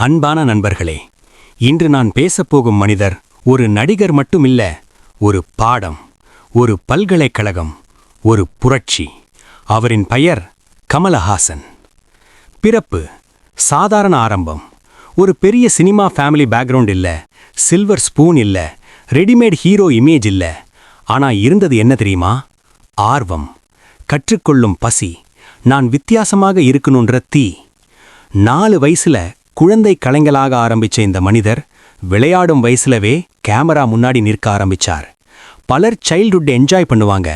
அன்பான நண்பர்களே இன்று நான் பேசப்போகும் மனிதர் ஒரு நடிகர் மட்டுமில்ல ஒரு பாடம் ஒரு பல்கலைக்கழகம் ஒரு புரட்சி. அவரின் பெயர் கமலஹாசன். பிறப்பு சாதாரண ஆரம்பம். ஒரு பெரிய சினிமா ஃபேமிலி பேக்ரவுண்ட் இல்ல சில்வர் ஸ்பூன் இல்ல ரெடிமேட் ஹீரோ இமேஜ் இல்ல. ஆனா இருந்தது என்ன தெரியுமா? ஆர்வம். கற்றுக்கொள்ளும் பசி. நான் வித்தியாசமாக இருக்கணுன்ற தீ. நாலு வயசுல குழந்தை கலைஞலாக ஆரம்பிச்ச இந்த மனிதர் விளையாடும் வயசுலவே கேமரா முன்னாடி நிற்க ஆரம்பிச்சார். பலர் சைல்ட்ஹுட் என்ஜாய் பண்ணுவாங்க.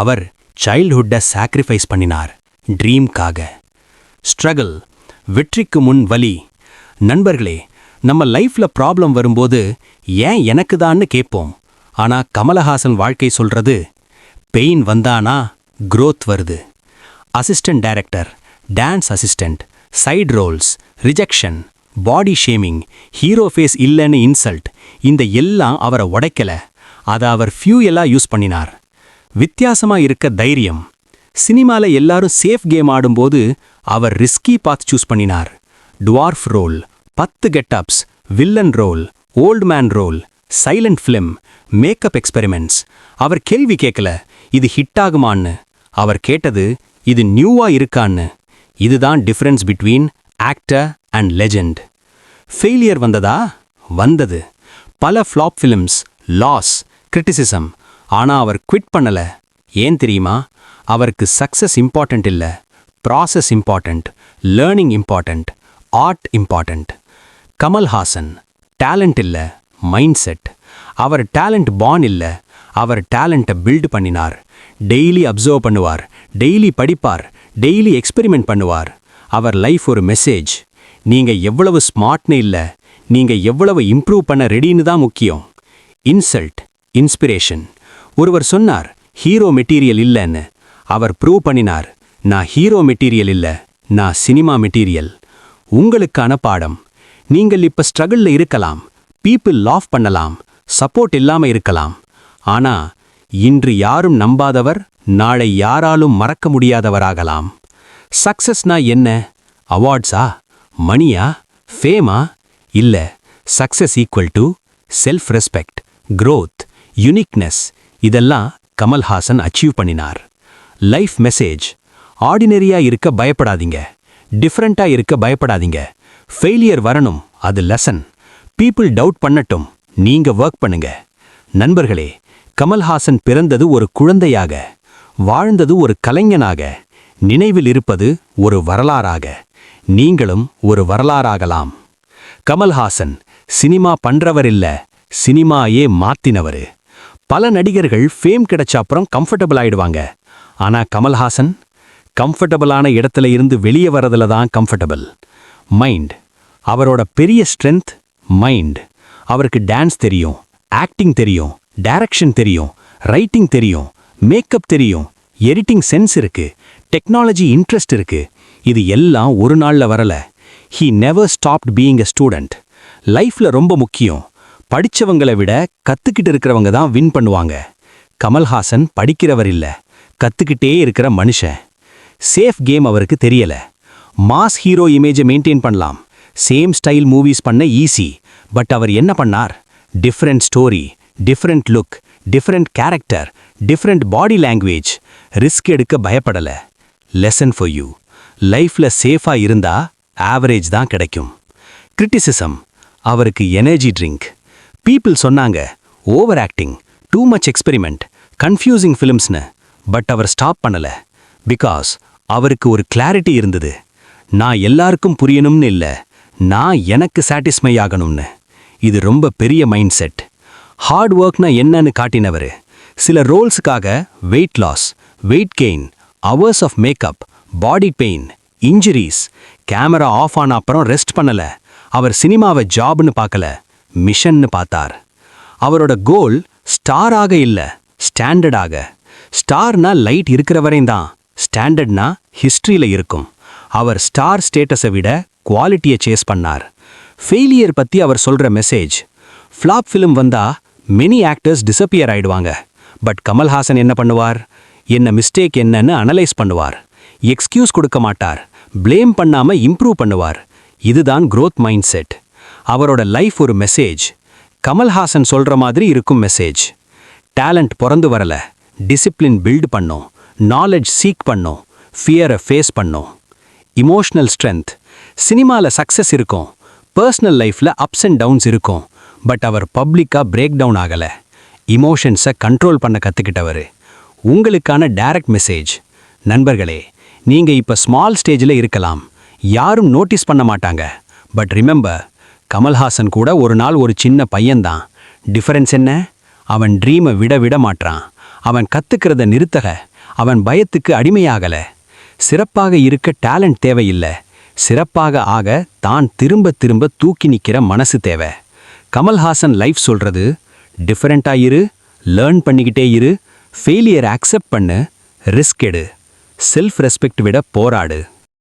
அவர் சைல்ட்ஹுட்டை சாக்ரிஃபைஸ் பண்ணினார். ட்ரீம்காக ஸ்ட்ரகிள் வெற்றிக்கு முன் வலி. நண்பர்களே நம்ம லைஃப்ல ப்ராப்ளம் வரும்போது ஏன் எனக்கு தான்னு கேட்போம். ஆனா கமலஹாசன் வாழ்க்கை சொல்றது பெயின் வந்தானா க்ரோத் வருது. Assistant director dance assistant side roles rejection body shaming hero face இல்லைன்னு இன்சல்ட் இந்த எல்லாம் அவரை உடைக்கல. அதை அவர் ஃபியூயலா யூஸ் பண்ணினார். வித்தியாசமா இருக்க தைரியம். சினிமால எல்லாரும் சேஃப் கேம் ஆடும்போது அவர் ரிஸ்கி பாத் சூஸ் பண்ணினார். டுவார்ஃப் ரோல் பத்து getups villain role old man role silent film makeup experiments அவர் கேள்வி கேட்கல இது ஹிட் ஆகுமான்னு. அவர் கேட்டது இது நியூவா இருக்கான்னு. இதுதான் difference between actor and legend failure வந்ததா? வந்தது. பல ஃப்ளாப் ஃபிலிம்ஸ் லாஸ் கிரிட்டிசிசம் ஆனா அவர் குவிட் பண்ணல. ஏன் தெரியுமா? அவருக்கு சக்ஸஸ் இம்பார்ட்டன்ட் இல்ல. Process important learning important art important Kamal Haasan talent இல்ல மைண்ட் செட் அவர் டேலண்ட் பான் இல்ல. அவர் டேலண்ட்டை பில்ட் பண்ணினார். டெய்லி அப்சர்வ் பண்ணுவார். டெய்லி படிப்பார். டெய்லி எக்ஸ்பெரிமெண்ட் பண்ணுவார். அவர் லைஃப் ஒரு மெசேஜ் நீங்க எவ்வளவு ஸ்மார்ட்னு இல்ல. நீங்க எவ்வளவு இம்ப்ரூவ் பண்ண ரெடின்னு தான் முக்கியம். இன்சல்ட் இன்ஸ்பிரேஷன் ஒருவர் சொன்னார் ஹீரோ மெட்டீரியல் இல்லைன்னு. அவர் ப்ரூவ் பண்ணினார் நான் ஹீரோ மெட்டீரியல் இல்ல. நான் சினிமா மெட்டீரியல் உங்களுக்கான பாடம். நீங்கள் இப்ப ஸ்ட்ரகிளில் இருக்கலாம். பீப்புள் லாஃப் பண்ணலாம். சப்போர்ட் இல்லாம இருக்கலாம். ஆனா இன்று யாரும் நம்பாதவர் நாளை யாராலும் மறக்க முடியாதவராகலாம். சக்சஸ்னா என்ன? அவார்ட்ஸா? மணியா? ஃபேமா? இல்ல success equal to self respect growth uniqueness. இதெல்லாம் கமல்ஹாசன் அச்சீவ் பண்ணினார். Life message. ஆர்டினரியா இருக்க பயப்படாதீங்க. டிஃப்ரெண்டா இருக்க பயப்படாதீங்க. ஃபெயிலியர் வரணும் அது லெசன். பீப்புள் டவுட் பண்ணட்டும் நீங்க ஒர்க் பண்ணுங்க. நண்பர்களே கமல்ஹாசன் பிறந்தது ஒரு குழந்தையாக வாழ்ந்தது ஒரு கலைஞனாக நினைவில் இருப்பது ஒரு வரலாறாக நீங்களும் ஒரு வரலாறாகலாம். கமல்ஹாசன் சினிமா பண்றவர் இல்ல சினிமாயே மாத்தினவரு. பல நடிகர்கள் ஃபேம் கிடைச்ச அப்புறம் கம்ஃபர்டபுள் ஆயிடுவாங்க. ஆனா கமல்ஹாசன் கம்ஃபர்டபுளான இடத்துல இருந்து வெளியே வரதுல தான் கம்ஃபர்டபுள் மைண்ட் அவரோட பெரிய ஸ்ட்ரென்த் மைண்ட் அவருக்கு டான்ஸ் தெரியும் ஆக்டிங் தெரியும். டைரக்ஷன் தெரியும் ரைட்டிங் தெரியும் மேக்கப் தெரியும் எடிட்டிங் சென்ஸ் இருக்கு டெக்னாலஜி இன்ட்ரெஸ்ட் இருக்கு. இது எல்லாம் ஒரு நாள்ல வரல. He never stopped being a student லைஃப்ல ரொம்ப முக்கியம். படித்தவங்களை விட கத்துக்கிட்டு இருக்கிறவங்க தான் வின் பண்ணுவாங்க. கமல்ஹாசன் படிக்கிறவர் இல்ல. கத்துக்கிட்டே இருக்கிற மனுஷன். சேஃப் கேம் அவருக்கு தெரியல. மாஸ் ஹீரோ இமேஜை மெயின்டைன் பண்ணலாம். சேம் ஸ்டைல் மூவிஸ் பண்ண ஈஸி பட் அவர் என்ன பண்ணார்? Different story different look different character different body language risk எடுக்க பயப்படல. லெசன் ஃபார் யூ லைஃப்ல சேஃபா இருந்தா ஆவரேஜ் தான் கிடைக்கும். கிரிட்டிசிசம் அவருக்கு எனர்ஜி ட்ரிங்க் பீப்புள் சொன்னாங்க over acting too much experiment confusing ஃபிலிம்ஸ்னு but அவர் ஸ்டாப் பண்ணல. பிகாஸ் அவருக்கு ஒரு கிளாரிட்டி இருந்தது. நான் எல்லாருக்கும் புரியணும்னு இல்ல. நான் எனக்கு சாட்டிஸ்ஃபை ஆகணும்னு. இது ரொம்ப பெரிய மைண்ட் செட் ஹார்ட் ஒர்க்னா என்னன்னு காட்டினவர். சில ரோல்ஸுக்காக weight loss weight gain hours of makeup body pain injuries camera off ஆன அப்புறம் ரெஸ்ட் பண்ணல. அவர் சினிமாவை ஜாப்னு பார்க்கல மிஷன்னு பார்த்தார். அவரோட கோல் ஸ்டாராக இல்ல ஸ்டாண்டர்டாக ஸ்டார்னா லைட் இருக்கிற வரையும் தான் ஸ்டாண்டர்ட்னா ஹிஸ்ட்ரியில் இருக்கும். அவர் ஸ்டார் ஸ்டேட்டஸை விட குவாலிட்டியை சேஸ் பண்ணார். ஃபெயிலியர் பத்தி அவர் சொல்ற மெசேஜ் ஃப்ளாப் ஃபிலிம் வந்தா மெனி ஆக்டர்ஸ் டிசப்பியர் ஆயிடுவாங்க. பட் கமல்ஹாசன் என்ன பண்ணுவார்? என்ன மிஸ்டேக் என்னன்னு அனலைஸ் பண்ணுவார். எக்ஸ்கியூஸ் கொடுக்க மாட்டார். ப்ளேம் பண்ணாம இம்ப்ரூவ் பண்ணுவார். இதுதான் க்ரோத் மைண்ட் செட் அவரோட லைஃப் ஒரு மெசேஜ் கமல்ஹாசன் சொல்ற மாதிரி இருக்கும் மெசேஜ் டேலண்ட் பிறந்து வரல. டிசிப்ளின் பில்ட் பண்ணோம். நாலேஜ் சீக் பண்ணோம். ஃபியரை ஃபேஸ் பண்ணும். இமோஷனல் ஸ்ட்ரென்த் சினிமால சக்ஸஸ் இருக்கும். பர்சனல் லைஃப்ல அப்ஸ் அண்ட் டவுன்ஸ் இருக்கும். பட் அவர் பப்ளிக்கா பிரேக் டவுன் ஆகல. இமோஷன்ஸை கண்ட்ரோல் பண்ண கற்றுக்கிட்டவர் உங்களுக்கான டைரக்ட் மெசேஜ் நண்பர்களே நீங்கள் இப்போ ஸ்மால் ஸ்டேஜில் இருக்கலாம். யாரும் நோட்டீஸ் பண்ண மாட்டாங்க. பட் ரிமெம்பர் கமல்ஹாசன் கூட ஒரு நாள் ஒரு சின்ன பையன்தான். டிஃபரன்ஸ் என்ன? அவன் ட்ரீமை விட விட மாட்றான். அவன் கத்துக்கிறத நிறுத்தக அவன் பயத்துக்கு அடிமையாகலை. சிறப்பாக இருக்க டேலண்ட் தேவையில்லை. சிறப்பாக ஆக தான் திரும்ப திரும்ப தூக்கி நிற்கிற மனசு தேவை. கமல்ஹாசன் லைஃப் சொல்றது டிஃப்ரெண்ட்டாக இரு லேர்ன் பண்ணிக்கிட்டே இரு ஃபெயிலியர் அக்செப்ட் பண்ணு ரிஸ்க் எடு செல்ஃப் ரெஸ்பெக்ட் விட போராடு.